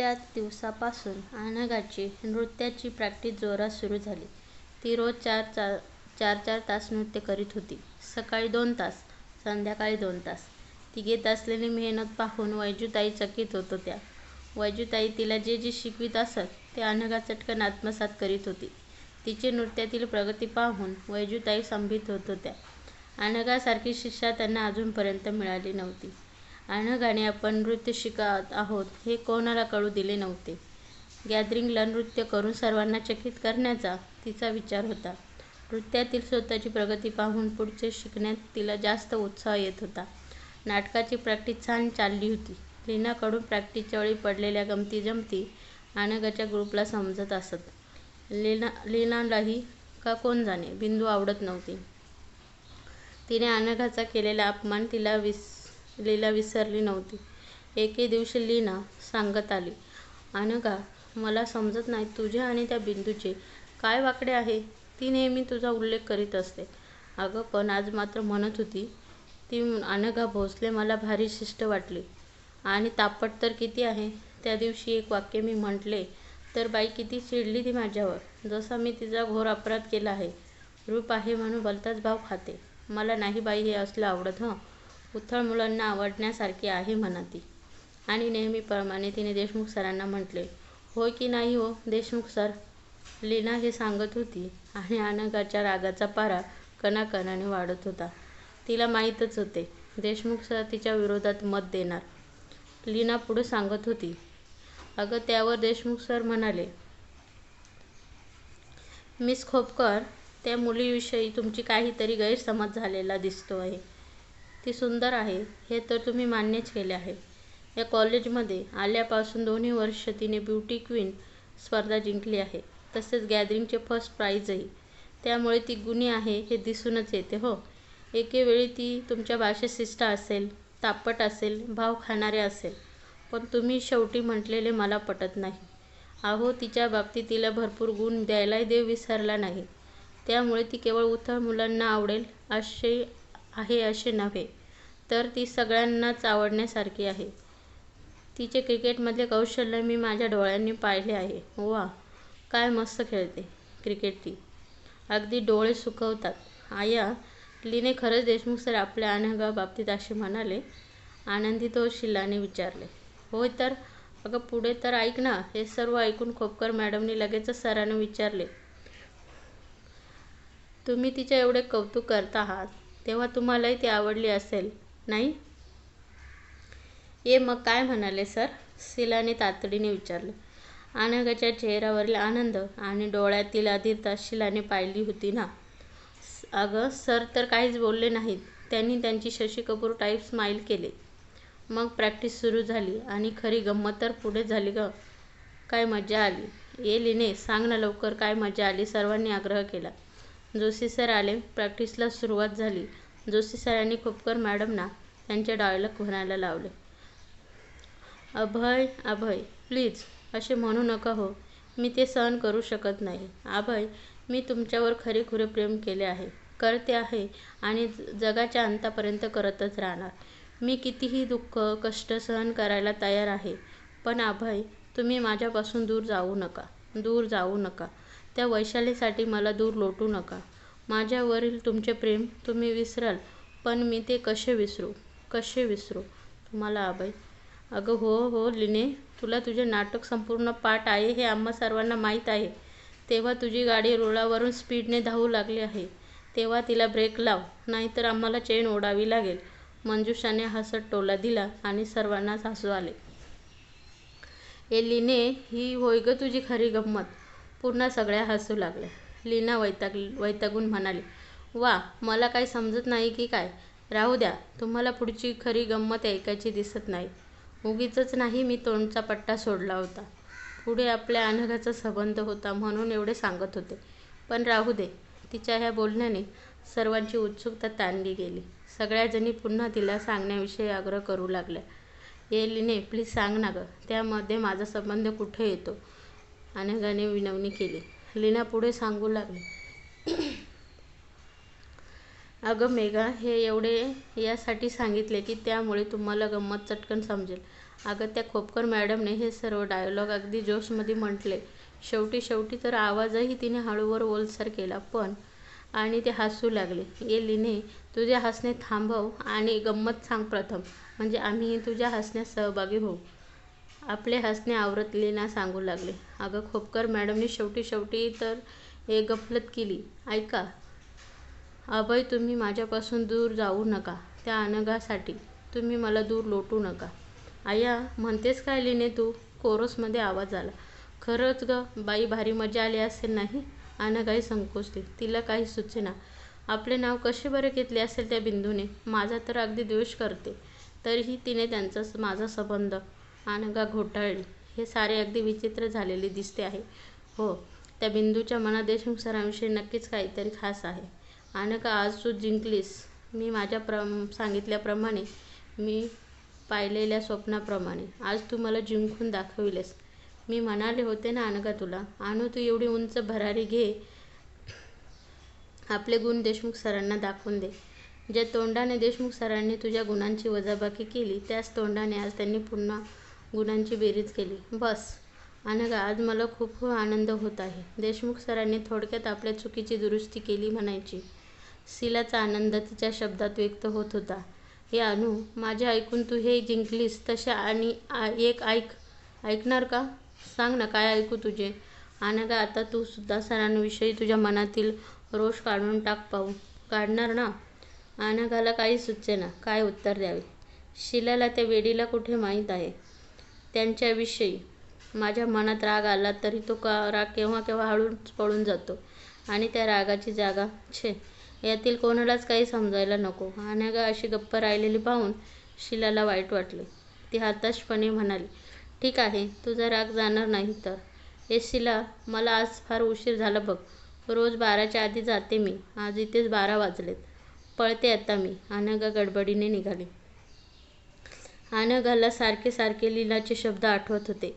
त्याच दिवसापासून अनघाची नृत्याची प्रॅक्टिस जोरात सुरू झाली. ती रोज चार चार चार तास नृत्य करीत होती. सकाळी दोन तास, संध्याकाळी दोन तास. ती घेत असलेली मेहनत पाहून वैजूताई चकित होत होत्या. वैजूताई तिला जे जे शिकवीत असत ते अनघा चटकन आत्मसात करीत होती. तिची नृत्यातील प्रगती पाहून वैजूताई स्तंभित होत होत्या. अनघासारखी शिष्या त्यांना अजूनपर्यंत मिळाली नव्हती. अनघाने आपण नृत्य शिकत आहोत हे कोणाला कळू दिले नव्हते. गॅदरिंगला नृत्य करून सर्वांना चकित करण्याचा तिचा विचार होता. नृत्यातील स्वतःची प्रगती पाहून पुढचे शिकण्यात तिला जास्त उत्साह येत होता. नाटकाची प्रॅक्टिस छान चालली होती. लीनाकडून प्रॅक्टिसच्या वेळी पडलेल्या गमती जमती अनघाच्या ग्रुपला समजत असत. लीना लीनालाही का कोण जाणे, बिंदू आवडत नव्हती. तिने अनघाचा केलेला अपमान तिला विस लीला विसरली नव्हती. एके दिवशी लीना सांगत आली. अनघा, मला समजत नाही तुझे आणि त्या बिंदूचे काय वाकडे आहे. ती नेहमी तुझा उल्लेख करीत असते. अगं पण आज मात्र म्हणत होती ती अनघा भोसले मला भारी शिष्ट वाटली. आणि तापट तर किती आहे. त्या दिवशी एक वाक्य मी म्हटले तर बाई किती चिडली ती माझ्यावर. जसा मी तिचा घोर अपराध केला आहे. रूप आहे म्हणून भलताच भाव खाते. मला नाही बाई हे असलं आवडत हं. उथळ मुलांना आवडण्यासारखी आहे म्हणा ती. आणि नेहमीप्रमाणे तिने देशमुख सरांना म्हटले होय की नाही हो देशमुख सर. लीना हे सांगत होती आणि अनघाच्या रागाचा पारा कणाकणाने वाढत होता. तिला माहीतच होते देशमुख सर तिच्या विरोधात मत देणार. लीना पुढे सांगत होती. अगं त्यावर देशमुख सर म्हणाले. मिस खोपकर, त्या मुलीविषयी तुमची काहीतरी गैरसमज झालेला दिसतो आहे. ती सुंदर आहे हे तर तुम्ही मान्यच केले आहे. या कॉलेजमध्ये आल्यापासून दोन्ही वर्ष तिने ब्युटी क्वीन स्पर्धा जिंकली आहे. तसेच गॅदरिंगचे फर्स्ट प्राईजही त्यामुळे ती गुणी आहे हे दिसूनच येते हो. एकेवेळी ती तुमच्या भाषेत शिष्ट असेल, तापट असेल, भाव खाणारे असेल. पण तुम्ही शेवटी म्हटलेले मला पटत नाही. अहो तिच्या बाबतीत तिला भरपूर गुण द्यायलाही देव विसरला नाही. त्यामुळे ती केवळ उथळ मुलांना आवडेल आहे असे नव्हे तर ती सगळ्यांनाच आवडण्यासारखी आहे. तिचे क्रिकेटमधले कौशल्य मी माझ्या डोळ्यांनी पाहिले आहे. वा काय मस्त खेळते क्रिकेट ती. अगदी डोळे सुकवतात. आया लीने खरंच देशमुख सर आपल्या अनघा बाबतीत असे म्हणाले? आनंदित तो शिलाने विचारले. होय तर. अगं पुढे तर ऐक ना हे सर्व ऐकून खोपकर मॅडमने लगेचच सरांना विचारले. तुम्ही तिचे एवढे कौतुक करत आहात तेव्हा तुम्हालाही ती आवडली असेल नाही? ये मग काय म्हणाले सर? सिलाने तातडीने विचारलं अनघाच्या चेहऱ्यावरील आनंद आणि डोळ्यातील अधीरता शिलाने पाहिली होती ना. अगं सर तर काहीच बोलले नाहीत. त्यांनी त्यांची शशी कपूर टाईप स्माईल केले मग प्रॅक्टिस सुरू झाली आणि खरी गंमत तर पुढे झाली गं. काय मजा आली. ये लिने सांग ना लवकर काय मजा आली सर्वांनी आग्रह केला. जोशी सर आले. प्रॅक्टिसला सुरुवात झाली. जोशी सरांनी खोपकर मॅडमना त्यांचे डायलॉग म्हणायला लावले. अभय अभय प्लीज असे म्हणू नका हो. मी ते सहन करू शकत नाही. अभय मी तुमच्यावर खरेखुरे प्रेम केले आहे. करते आहे आणि जगाच्या अंतापर्यंत करतच राहणार. मी कितीही दुःख कष्ट सहन करायला तयार आहे. पण अभय तुम्ही माझ्यापासून दूर जाऊ नका. दूर जाऊ नका. त्या वैशालीसाठी मला दूर लोटू नका. माझ्यावरील तुमचे प्रेम तुम्ही विसराल पण मी ते कसे विसरू, कसे विसरू तुम्हाला अभय? अगं हो हो लिने तुला तुझे नाटक संपूर्ण पाठ आहे हे आम्हा सर्वांना माहीत आहे. तेव्हा तुझी गाडी रुळावरून स्पीडने धावू लागली आहे तेव्हा तिला ब्रेक लाव नाहीतर आम्हाला चेन ओढावी लागेल. मंजुषाने हसत टोला दिला आणि सर्वांनाच हसू आले. ए लिने ही होय गं तुझी खरी गंमत. पुन्हा सगळ्या हसू लागल्या. लीना वैताग वैतागून म्हणाली. वा मला काही समजत नाही की काय? राहू द्या. तुम्हाला पुढची खरी गंमत ऐकायची दिसत नाही. उगीचच नाही मी तोंडचा पट्टा सोडला होता. पुढे आपल्या अनघाचा संबंध होता म्हणून एवढे सांगत होते. पण राहू दे. तिच्या ह्या बोलण्याने सर्वांची उत्सुकता ताणली गेली. सगळ्याजणी पुन्हा तिला सांगण्याविषयी आग्रह करू लागल्या. ये लीने प्लीज सांग ना गं त्यामध्ये माझा संबंध कुठे येतो? अनघाने विनवणी केली. लीना पुढे सांगू लागली. अगं मेघा हे एवढे यासाठी सांगितले की त्यामुळे तुम्हाला गंमत चटकन समजेल अगं त्या खोपकर मॅडमने हे सर्व डायलॉग अगदी जोशमध्ये म्हटले. शेवटी शेवटी तर आवाजही तिने हळूवर ओलसर केला. पण आणि ते हसू लागले. ये लिने तुझे हसणे थांबव आणि गंमत सांग प्रथम, म्हणजे आम्ही तुझ्या हसण्यात सहभागी होऊ. आपले हसणे आवरत लीना सांगू लागले अगं खोपकर मॅडमनी शेवटी शेवटी तर एक गफलत केली. ऐका अभय तुम्ही माझ्यापासून दूर जाऊ नका. त्या अनघासाठी तुम्ही मला दूर लोटू नका. अय्या म्हणतेस काय लीने तू? कोरसमध्ये आवाज आला. खरंच गं बाई भारी मजा आली असेल नाही? अनघाही संकोचली. तिला काही सुचेना. आपले नाव कसे बरे घेतले असेल त्या बिंदूने? माझा तर अगदी द्वेष करते. तरीही तिने त्यांचा माझा संबंध. अनघा घोटाळली. हे सारे अगदी विचित्र झालेले दिसते आहे. हो, त्या बिंदूच्या मनात देशमुख सरांविषयी नक्कीच काहीतरी खास आहे. अनघा आज तू जिंकलीस. मी माझ्या सांगितल्याप्रमाणे, मी पाहिलेल्या स्वप्नाप्रमाणे आज तू मला जिंकून दाखविलेस मी म्हणाले होते ना अनघा तुला, आणू तू एवढी उंच भरारी घे. आपले गुण देशमुख सरांना दाखवून दे. ज्या तोंडाने देशमुख सरांनी तुझ्या गुणांची वजाबाकी केली त्याच तोंडाने आज त्यांनी पुन्हा गुणांची बेरीज केली. बस अनघा आज मला खूप आनंद होत आहे. देशमुख सरांनी थोडक्यात आपल्या चुकीची दुरुस्ती केली म्हणायची. सिलाचा आनंद तिच्या शब्दात व्यक्त होत होता. हे अनु, माझे ऐकून तू हे जिंकलीस तशा आणि एक ऐक. ऐकणार का? सांग ना काय ऐकू तुझे? अनघा आता तू सुद्धा सरांविषयी तुझ्या मनातील रोष काढून टाक पाहू. काढणार ना? अनघाला काही सुचेना काय उत्तर द्यावे. शिलाला त्या वेडीला कुठे माहीत आहे त्यांच्याविषयी. माझ्या मनात राग आला तरी तो का राग केव्हा केव्हा हळूच पळून जातो आणि त्या रागाची जागा छे, यातील कोणालाच काही समजायला नको. अनघा अशी गप्प राहिलेली पाहून शिलाला वाईट वाटले. ती हताशपणे म्हणाली, ठीक आहे, तुझा राग जाणार नाही तर. ए शिला मला आज फार उशीर झाला बघ. रोज बाराच्या आधी जाते मी. आज इथेच बारा वाजलेत. पळते आता मी. अनघा गडबडीने निघाली. अनघाला सारखे सारखे लीलाचे शब्द आठवत होते.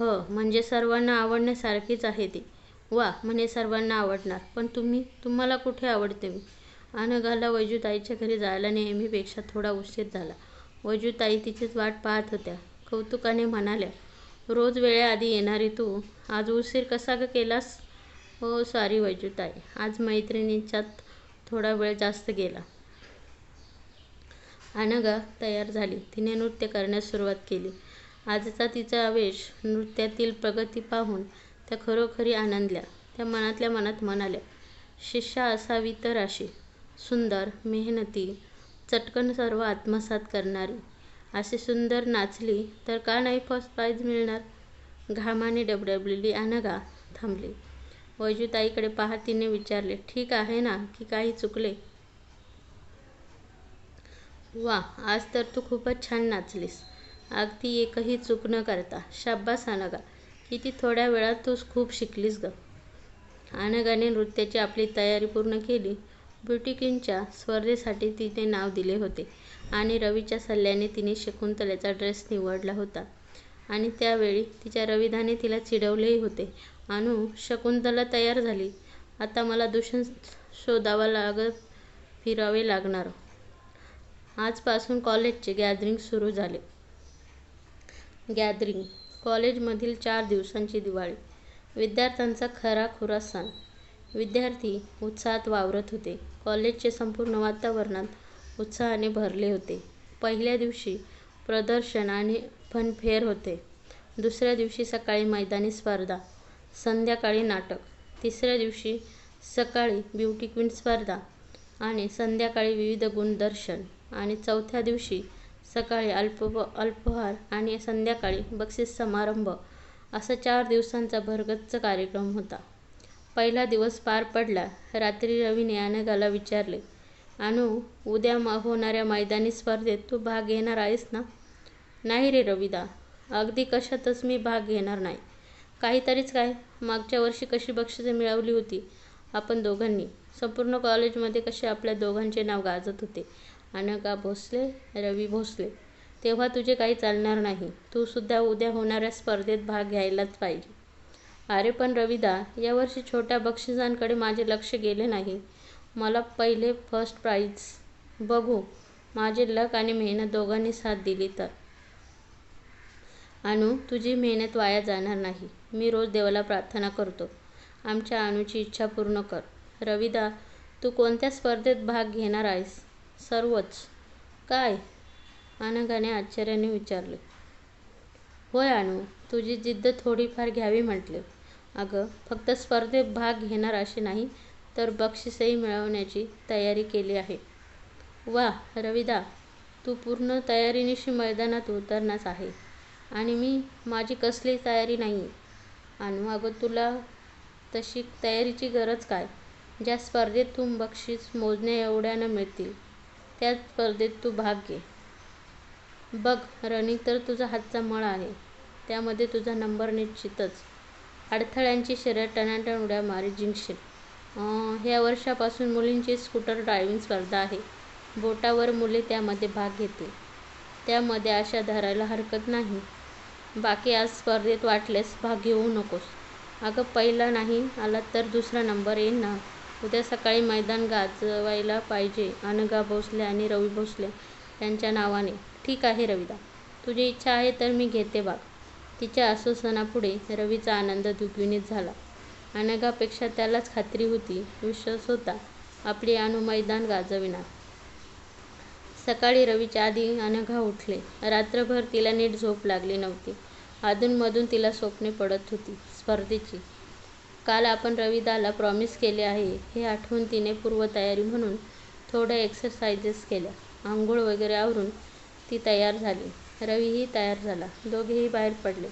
ह म्हणजे सर्वांना आवडण्यासारखीच आहे ती. वा, म्हणे सर्वांना आवडणार. पण तुम्ही? तुम्हाला कुठे आवडते मी? अनघाला वैजूताईच्या घरी जायला नेहमीपेक्षा थोडा उशीर झाला. वैजूताई तिचीच वाट पाहत होत्या. कौतुकाने म्हणाल्या, रोज वेळेआधी येणारी तू, आज उशीर कसा गं केलास? हो सॉरी वैजूताई, आज मैत्रिणींच्यात थोडा वेळ जास्त गेला. अनघा तयार झाली. तिने नृत्य करण्यास सुरुवात केली. आजचा तिचा वेश, नृत्यातील प्रगती पाहून त्या खरोखरी आनंदल्या. त्या मनातल्या मनात म्हणाल्या, शिष्या असावी तर अशी. सुंदर, मेहनती, चटकन सर्व आत्मसात करणारी. अशी सुंदर नाचली तर का नाही फर्स्ट प्राईज मिळणार? घामाने डबडबलेली अनघा थांबली. वैजूताईकडे पाहत तिने विचारले, ठीक आहे ना की काही चुकले? वा, आज तर तू खूपच छान नाचलीस. अगदी एकही चूक न करता. शाब्बास अनगा किती थोड्या वेळात तू खूप शिकलीस गं. अनगाने नृत्याची आपली तयारी पूर्ण केली. ब्युटी स्पर्धेसाठी तिने नाव दिले होते आणि रवीच्या सल्ल्याने तिने शकुंतलेचा ड्रेस निवडला होता आणि त्यावेळी तिच्या रविधाने तिला चिडवलेही होते. अनु, शकुंतला तयार झाली. आता मला दूषण शोधावा लागत फिरावे लागणार. आजपासून कॉलेजचे गॅदरिंग सुरू झाले. गॅदरिंग, कॉलेजमधील चार दिवसांची दिवाळी. विद्यार्थ्यांचा खराखुरा सण. विद्यार्थी उत्साहात वावरत होते. कॉलेजचे संपूर्ण वातावरणात उत्साहाने भरले होते. पहिल्या दिवशी प्रदर्शन आणि फनफेअर होते. दुसऱ्या दिवशी सकाळी मैदानी स्पर्धा, संध्याकाळी नाटक. तिसऱ्या दिवशी सकाळी ब्युटी क्वीन स्पर्धा आणि संध्याकाळी विविध गुणदर्शन आणि चौथ्या दिवशी सकाळी अल्प अल्पहार आणि संध्याकाळी बक्षीस समारंभ असा चार दिवसांचा भरगच्च कार्यक्रम होता. पहिला दिवस पार पडला. रात्री रवीने अनघाला विचारले, अनु, उद्या होणाऱ्या मैदानी स्पर्धेत तू भाग घेणार आहेस ना? नाही रे रवीदा, अगदी कशातच मी भाग घेणार नाही. काहीतरीच काय, मागच्या वर्षी कशी बक्षिसे मिळवली होती आपण दोघांनी. संपूर्ण कॉलेजमध्ये कसे आपल्या दोघांचे नाव गाजत होते. अनघा भोसले, रवी भोसले. तेव्हा तुझे काही चालणार नाही. तूसुद्धा उद्या होणाऱ्या स्पर्धेत भाग घ्यायलाच पाहिजे. अरे पण रविदा यावर्षी छोट्या बक्षिसांकडे माझे लक्ष गेले नाही. मला पहिले फर्स्ट प्राईज. बघू, माझे लक आणि मेहनत दोघांनी साथ दिली तर अनु तुझी मेहनत वाया जाणार नाही मी रोज देवाला प्रार्थना करतो आमच्या अनुची इच्छा पूर्ण कर रविदा तू कोणत्या स्पर्धेत भाग घेणार आहेस सर्वच. काय? अनघाने आश्चर्याने विचारले. होय आणू तुझी जिद्द थोडीफार घ्यावी म्हटले. अगं फक्त स्पर्धेत भाग घेणार असे नाही तर बक्षीसही मिळवण्याची तयारी केली आहे. वा रविदा तू पूर्ण तयारीनिशी मैदानात उतरणार आहे. आणि मी माझी कसली तयारी नाही आणू अगं तुला तशी तयारीची गरज काय? ज्या स्पर्धेत तू बक्षीस मोजण्या एवढ्यानं मिळतील. त्या स्पर्धेत तू भाग घे. बघ रनिंग तर तुझा हातचा मळ आहे. त्यामध्ये तुझा नंबर निश्चितच. अडथळ्यांची शर्यत टणाटण उड्या मारी जिंकशील. ह्या वर्षापासून मुलींची स्कूटर ड्रायव्हिंग स्पर्धा आहे. बोटावर मुले त्यामध्ये भाग घेतील. त्यामध्ये आशा धरायला हरकत नाही. बाकी आज स्पर्धेत वाटल्यास भाग घेऊ नकोस. अगं पहिला नाही आला तर दुसरा नंबर येईल ना. उद्या सकाळी मैदान गाजवायला पाहिजे. अनघा भोसले आणि रवी भोसले यांच्या नावाने. ठीक आहे रविदा. तुझी इच्छा आहे तर मी घेते बाग. तिच्या आश्वासनापुढे रवीचा आनंद द्विगुणित झाला. अनघापेक्षा त्यालाच खात्री होती. विश्वास होता आपली अनु मैदान गाजविणार. सकाळी रवीच्या आधी अनघा उठले. रात्रभर तिला नीट झोप लागली नव्हती. अधूनमधून तिला स्वप्ने पडत होती. स्पर्धेची. काल आपण रविदाला प्रॉमिस केले आहे हे आठवून तिने पूर्वतयारी म्हणून थोड्या एक्सरसाइजेस केल्या. आंघोळ वगैरे आवरून ती तयार झाली. रवीही तयार झाला. दोघेही बाहेर पडले.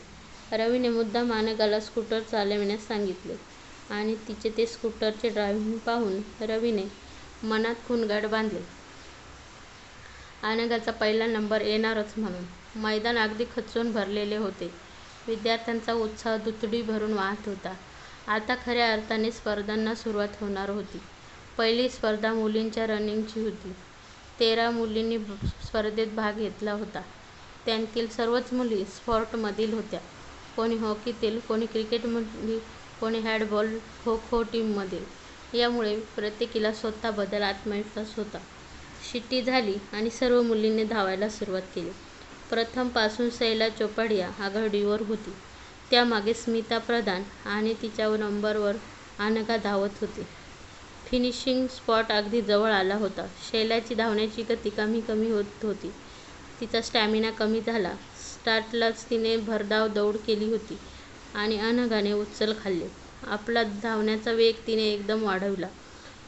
रवीने मुद्दाम मानकाला स्कूटर चालविण्यास सांगितले आणि तिचे ते स्कूटरचे ड्रायव्हिंग पाहून रवीने मनात खूणगाठ बांधले. आनगाचा पहिला नंबर येणारच म्हणून. मैदान अगदी खचून भरलेले होते. विद्यार्थ्यांचा उत्साह दुतडी भरून वाहत होता. आता खऱ्या अर्थाने स्पर्धांना सुरुवात होणार होती. पहिली स्पर्धा मुलींच्या रनिंगची होती. तेरा मुलींनी स्पर्धेत भाग घेतला होता. त्यांतील सर्वच मुली स्पोर्टमधील होत्या. कोणी हॉकीतील कोणी क्रिकेटमधील कोणी हँडबॉल खो खो टीममधील. यामुळे प्रत्येकीला स्वतःबद्दल आत्मविश्वास होता. शिट्टी झाली आणि सर्व मुलींनी धावायला सुरुवात केली. प्रथमपासून सैला चोपडिया आघाडीवर होती. त्यामागे स्मिता प्रधान आणि तिच्या नंबरवर अनघा धावत होती. फिनिशिंग स्पॉट अगदी जवळ आला होता. शैलाची धावण्याची गती कमी कमी होत होती. तिचा स्टॅमिना कमी झाला. स्टार्टलाच तिने भरधाव दौड केली होती आणि अनघाने उचल खाल्ले. आपला धावण्याचा वेग तिने एकदम वाढवला.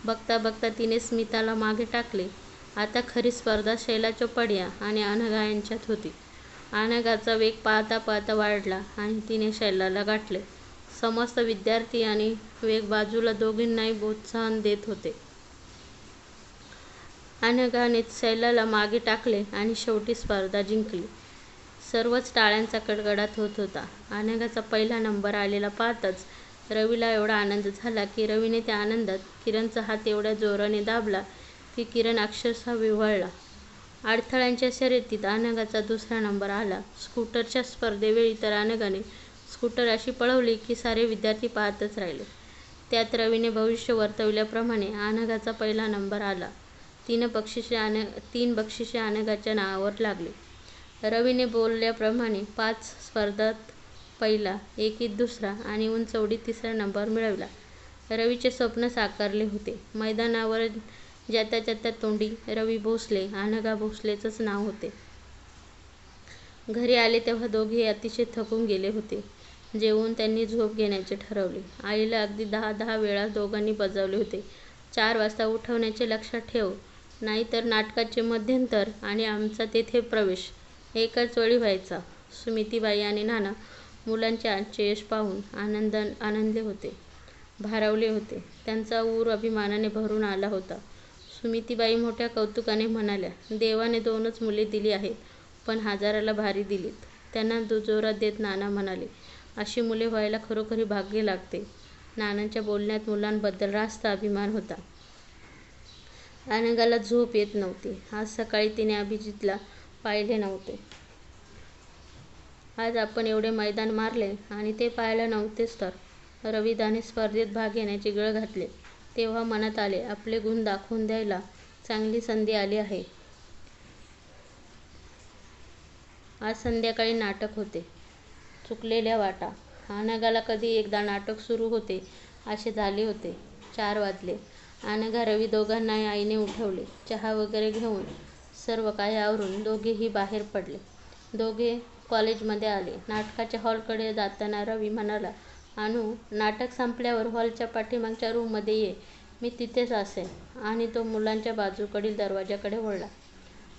बघता बघता तिने स्मिताला मागे टाकले. आता खरी स्पर्धा शैला चोपडिया आणि अनघा यांच्यात होती. अनघाचा वेग पाहता पाहता वाढला आणि तिने शैलाला गाठले. समस्त विद्यार्थी आणि वेग बाजूला दोघींनाही प्रोत्साहन देत होते. अनघाने शैलाला मागे टाकले आणि शेवटी स्पर्धा जिंकली. सर्वच टाळ्यांचा कडकडाट होत होता. अनघाचा पहिला नंबर आलेला पाहताच रवीला एवढा आनंद झाला की रवीने त्या आनंदात किरणचा हात एवढ्या जोराने दाबला की किरण अक्षरशः विव्हळला. अडथळ्यांच्या शर्यतीत अनघाचा दुसरा नंबर आला. स्कूटरच्या स्पर्धेवेळी तर अनघाने स्कूटर अशी पळवली की सारे विद्यार्थी पाहतच राहिले. त्यात रवीने भविष्य वर्तवल्याप्रमाणे अनघाचा पहिला नंबर आला. तीन बक्षिसे आन तीन बक्षिसे अनघाच्या नावावर लागली. रवीने बोलल्याप्रमाणे पाच स्पर्धात पहिला एकीत दुसरा आणि उंचवडीत तिसरा नंबर मिळवला. रवीचे स्वप्न साकारले होते. मैदानावर ज्याच्या ज्याच्या तोंडी रवी भोसले अनघा भोसलेचंच नाव होते. घरी आले तेव्हा दोघे अतिशय थकून गेले होते. जेवून त्यांनी झोप घेण्याचे ठरवले. आईला अगदी दहा दहा वेळा दोघांनी बजावले होते. चार वाजता उठवण्याचे लक्षात ठेव नाहीतर नाटकाचे मध्यंतर आणि आमचा तेथे प्रवेश. एकाच वेळी व्हायचा. सुमितीबाई आणि नाना मुलांचे आजचे यश पाहून आनंद आनंदले होते. भारावले होते. त्यांचा ऊर अभिमानाने भरून आला होता. सुमितीबाई मोठ्या कौतुकाने म्हणाल्या देवाने दोनच मुले दिली आहेत पण हजाराला भारी दिलीत. त्यांना दुजोरा देत नाना म्हणाले अशी मुले व्हायला खरोखरी भाग्य लागते. नानांच्या बोलण्यात मुलांबद्दल रास्त अभिमान होता. अनंगाला झोप येत नव्हती. आज सकाळी तिने अभिजितला पाहिले नव्हते. आज आपण एवढे मैदान मारले आणि ते पाहायला नव्हतेच तर. रविदाने स्पर्धेत भाग घेण्याची गळ घातले. तेव्हा मनात आले आपले गुण दाखवून द्यायला चांगली संधी आली आहे आज संध्याकाळी नाटक होते चुकलेल्या वाटा अनघाला कधी एकदा नाटक सुरू होते असे झाले होते. चार वाजले. अनघा, रवी दोघांनाही आईने उठवले. चहा वगैरे घेऊन सर्व काही आवरून दोघेही बाहेर पडले. दोघे कॉलेजमध्ये आले. नाटकाच्या हॉलकडे जाताना रवी म्हणाला, अनु, नाटक संपल्यावर हॉलच्या पाठीमागच्या रूममध्ये ये. मी तिथेच असेन. आणि तो मुलांच्या बाजूकडील दरवाजाकडे वळला.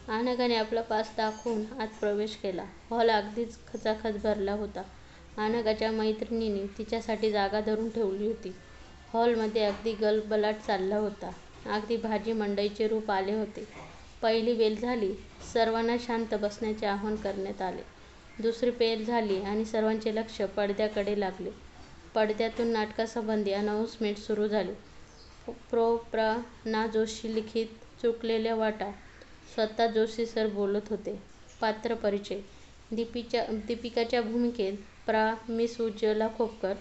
अनघाने आपला पास दाखवून आत प्रवेश केला. हॉल अगदीच खचाखच भरला होता. अनघाच्या मैत्रिणीने तिच्यासाठी जागा धरून ठेवली होती. हॉलमध्ये अगदी गलबलाट चालला होता. अगदी भाजी मंडईचे रूप आले होते. पहिली वेल झाली. सर्वांना शांत बसण्याचे आवाहन करण्यात आले. दुसरी पेल झाली आणि सर्वांचे लक्ष पडद्याकडे लागले. पडद्यातून नाटकासंबंधी अनाउन्समेंट सुरू झाली. प्रो. प्रा. ना. जोशी लिखित चुकलेल्या वाटा स्वतः जोशी सर बोलत होते. पात्र परिचय दीपीच्या दीपिकाच्या भूमिकेत प्रा. मिस उज्ज्वला खोपकर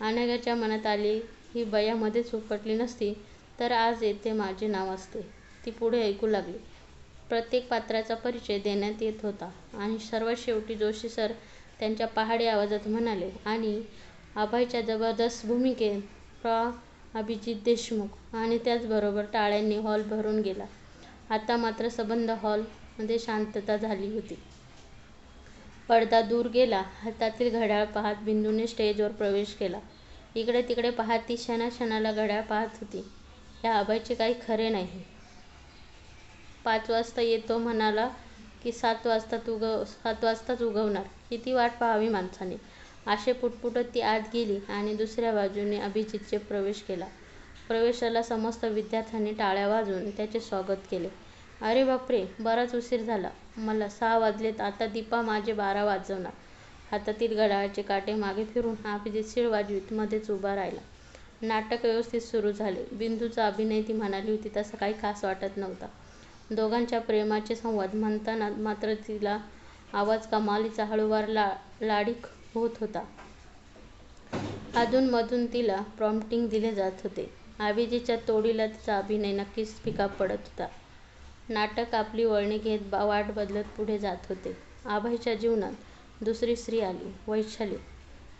अनघाच्या मनात आली ही बयामध्येच उपटली नसती तर आज येथे माझे नाव असते. ती पुढे ऐकू लागली. प्रत्येक पात्राचा परिचय देण्यात येत होता आणि सर्वात शेवटी जोशी सर त्यांच्या पहाडी आवाजात म्हणाले आणि अभयच्या जबरदस्त भूमिकेत प्रा. अभिजीत देशमुख आणि त्याचबरोबर टाळ्यांनी हॉल भरून गेला. आता मात्र सबंध हॉलमध्ये शांतता झाली होती. पडदा दूर गेला. हातातील घड्याळ पाहत बिंदूने स्टेजवर प्रवेश केला. इकडे तिकडे पाहत ती क्षणाक्षणाला घड्याळ पाहत होती. या अभयचे काही खरे नाही. पाच वाजता येतो म्हणाला की सात वाजताच उगवणार. किती वाट पाहावी माणसाने. असे पुटपुटत ती आत गेली आणि दुसऱ्या बाजूने अभिजीतने प्रवेश केला. प्रवेशाला समस्त विद्यार्थ्यांनी टाळ्या वाजवून त्याचे स्वागत केले. अरे बापरे, बराच उशीर झाला. मला सहा वाजलेत आता दीपा माझे बारा वाजवणार. हातातील घड्याळाचे काटे मागे फिरून अभिजित शिळ वाजवीत मध्येच उभा राहिला. नाटक व्यवस्थित सुरू झाले. बिंदूचा अभिनय ती म्हणाली होती तसा काही खास वाटत नव्हता. दोघांच्या प्रेमाचे संवाद म्हणताना मात्र तिला आवाज कमालीचा हळूवार लाडीक होत होता. अधूनमधून तिला प्रॉम्प्टिंग दिले जात होते. अभिजीतच्या तोडीला तिचा अभिनय नक्कीच फिका पडत होता. नाटक आपली वळणी घेत वाट बदलत पुढे जात होते. आभाईच्या जीवनात दुसरी स्त्री आली. वैशाली.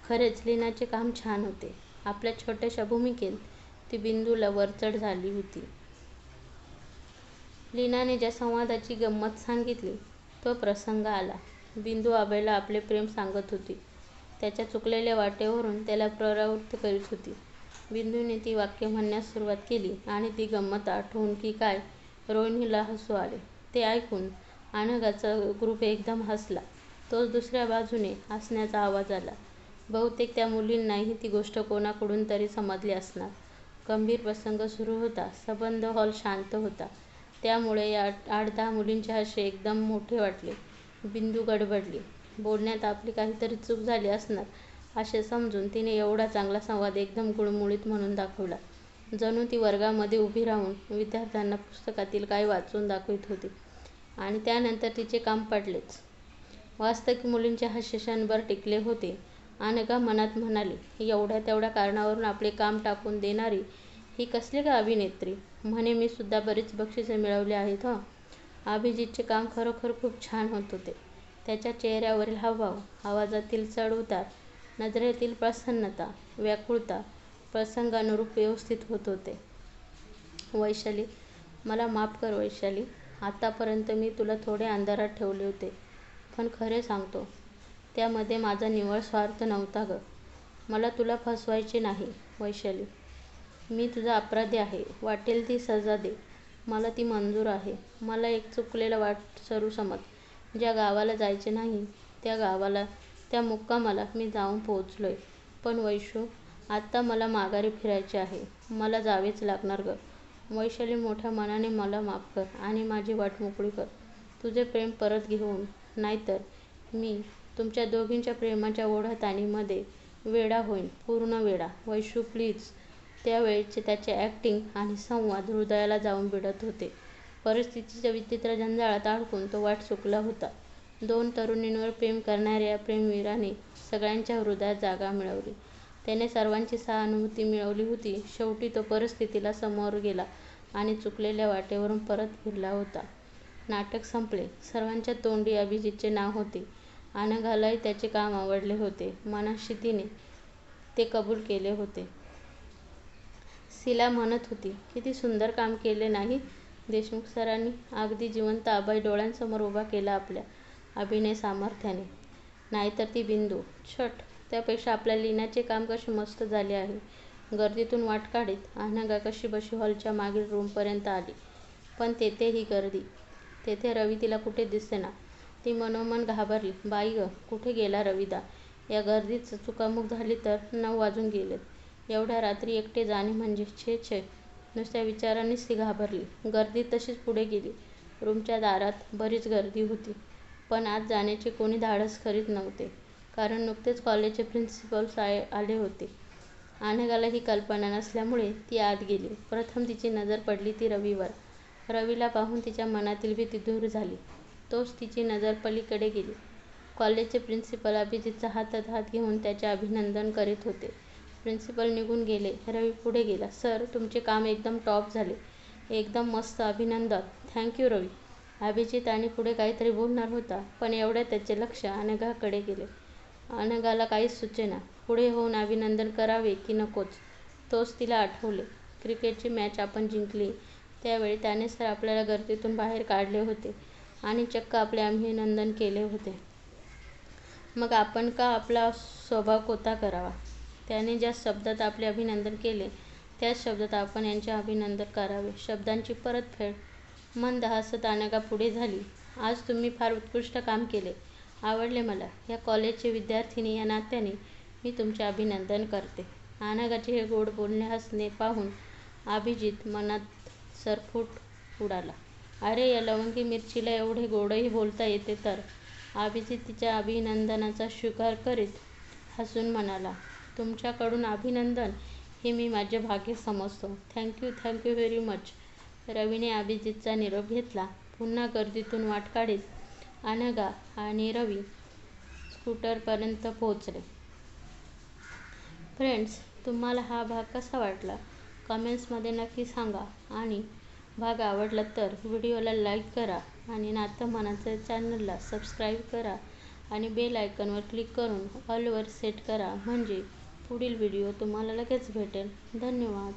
खरेच लीनाचे काम छान होते. आपल्या छोट्याशा भूमिकेत ती बिंदूला वरचढ झाली होती. लीनाने ज्या संवादाची गंमत सांगितली तो प्रसंग आला. बिंदू आबेला आपले प्रेम सांगत होती. त्याच्या चुकलेल्या वाटेवरून त्याला प्रवृत्त करीत होती. बिंदूने ती वाक्ये म्हणण्यास सुरुवात केली आणि ती गंमत आठवून की काय रोहिणीला हसू आले. ते ऐकून अनघाचा ग्रुप एकदम हसला. तोच दुसऱ्या बाजूने हसण्याचा आवाज आला. बहुतेक त्या मुलींनाही ती गोष्ट कोणाकडून तरी समजली असणार. गंभीर प्रसंग सुरू होता. सबंध हॉल शांत होता. त्यामुळे या आठ-दहा मुलींचे हसे एकदम मोठे वाटले. बिंदू गडबडली. बोलण्यात आपली काहीतरी चूक झाली असणार असे समजून तिने एवढा चांगला संवाद एकदम गुळमुळीत म्हणून दाखवला. जणू ती वर्गामध्ये उभी राहून विद्यार्थ्यांना पुस्तकातील काही वाचून दाखवीत होती. आणि त्यानंतर तिचे काम पडलेच. वास्तविक मुलींचे हास्य क्षणभर टिकले होते. अनघा मनात म्हणाली, एवढ्या तेवढ्या कारणावरून आपले काम टाकून देणारी ही कसली गं अभिनेत्री? म्हणे मी सुद्धा बरीच बक्षिसे मिळवली आहेत हं. अभिजीतचे काम खरोखर खूप छान होत होते. त्याच्या चेहऱ्यावरील हावभाव, आवाजातील चढउतार नजरेतील प्रसन्नता, व्याकुळता प्रसंगानुरूप व्यवस्थित होत होते. वैशाली. मला माफ कर वैशाली. आतापर्यंत मी तुला थोडे अंधारात ठेवले होते. पण खरे सांगतो, त्यामध्ये माझा निव्वळ स्वार्थ नव्हता गं. मला तुला फसवायचे नाही वैशाली. मी तुझा अपराधी आहे. वाटेल ती सजा दे. मला ती मंजूर आहे. मला एक चुकलेला वाटसरू समज. ज्या गावाला जायचे नाही त्या गावाला, त्या मुक्कामाला मी जाऊन पोहोचलो आहे पण वैशू, आत्ता मला माघारी फिरायचे आहे. मला जावेच लागणार गं. वैशाली मोठ्या मनाने मला माफ कर आणि माझी वाट मोकळी कर. तुझे प्रेम परत घेऊन. नाहीतर मी तुमच्या दोघींच्या प्रेमाच्या ओढाताणीमध्ये वेडा होईन पूर्ण वेडा. वैशू प्लीज. त्या वेळचे त्याचे ॲक्टिंग आणि संवाद हृदयाला जाऊन भिडत होते. परिस्थितीच्या विचित्र जंजाळात अडकून तो वाट चुकला होता. दोन तरुणींवर प्रेम करणाऱ्या प्रेमवीराने सगळ्यांच्या हृदयात जागा मिळवली. त्याने सर्वांची सहानुभूती मिळवली होती. शेवटी तो परिस्थितीला समोर गेला आणि चुकलेल्या वाटेवरून परत फिरला होता. नाटक संपले. सर्वांच्या तोंडी अभिजीतचे नाव होते. अनघालाही त्याचे काम आवडले होते. मनाशी तिने ते कबूल केले होते. शीला म्हणत होती, किती सुंदर काम केले नाही देशमुख सरांनी? अगदी जिवंत अभय डोळ्यांसमोर उभा केला आपल्या अभिनय सामर्थ्याने. नाहीतर ती बिंदू. छट. त्यापेक्षा आपल्या लीनाचे काम कसे मस्त झाले आहे. गर्दीतून वाट काढत अनघा कशीबशी हॉलच्या मागील रूमपर्यंत आली. पण तेथे ही गर्दी. तेथे रवी तिला कुठे दिसेना. ती मनोमन घाबरली. बाई गं, कुठे गेला रवीदा? या गर्दीत चुकामुक झाली तर? नऊ वाजून गेलेत. एवढ्या रात्री एकटे जाणे म्हणजे छे छे. नुसत्या विचारानेच ती घाबरली. गर्दी तशीच पुढे गेली. रूमच्या दारात बरीच गर्दी होती. पण आत जाण्याचे कोणी धाडस करीत नव्हते. कारण नुकतेच कॉलेजचे प्रिन्सिपल आले होते. अनघाला ही कल्पना नसल्यामुळे ती आत गेली. प्रथम तिची नजर पडली ती रवीवर. रवीला पाहून तिच्या मनातील भीती दूर झाली. तोच तिची नजर पलीकडे गेली. कॉलेजचे प्रिन्सिपल अभिजीतचा हातात हात घेऊन त्याचे अभिनंदन करीत होते. प्रिन्सिपल निघून गेले. रवी पुढे गेला. सर, तुमचे काम एकदम टॉप झाले. एकदम मस्त अभिनंदन. थँक्यू रवी. अभिजीत आणि पुढे काहीतरी बोलणार होता. पण एवढ्यात त्याचे लक्ष अनघाकडे गेले. अनघाला काहीच सुचेना. पुढे होऊन अभिनंदन करावे की नकोच? तोच तिला आठवले. क्रिकेटची मॅच आपण जिंकली त्यावेळी त्याने सर आपल्याला गर्दीतून बाहेर काढले होते आणि चक्क आपले अभिनंदन केले होते. मग आपण का आपला स्वभाव कोता करावा? त्याने ज्या शब्दात आपले अभिनंदन केले त्याच शब्दात आपण यांचे अभिनंदन करावे. शब्दांची परतफेड. मंद हसत अनागा पुढे झाली. आज तुम्ही फार उत्कृष्ट काम केले. आवडले मला. या कॉलेजचे विद्यार्थिनी या नात्याने मी तुमचे अभिनंदन करते. अनागाचे हे गोड बोलणे हसणे पाहून अभिजित मनात सरफूट उडाला. अरे, या लवंगी मिरचीला एवढे गोडही बोलता येते तर? अभिजीत तिच्या अभिनंदनाचा स्वीकार करीत हसून म्हणाला, तुमच्याकडून अभिनंदन हे मी माझे भाग्य समजतो. Thank you thank you very much. रवीने अभिजितचा निरोप घेतला. पुन्हा गर्दीतून वाट काढीत अनघा आणि रवी स्कूटरपर्यंत पोहोचले. फ्रेंड्स, तुम्हाला हा भाग कसा वाटला? कमेंट्समध्ये नक्की सांगा आणि भाग आवडला तर व्हिडिओला लाईक करा आणि नातं मनाचं चॅनलला सबस्क्राईब करा आणि बेल आयकॉनवर क्लिक करून ऑलवर सेट करा म्हणजे पुढील व्हिडिओ तुम्हाला लगेच भेटेल. धन्यवाद.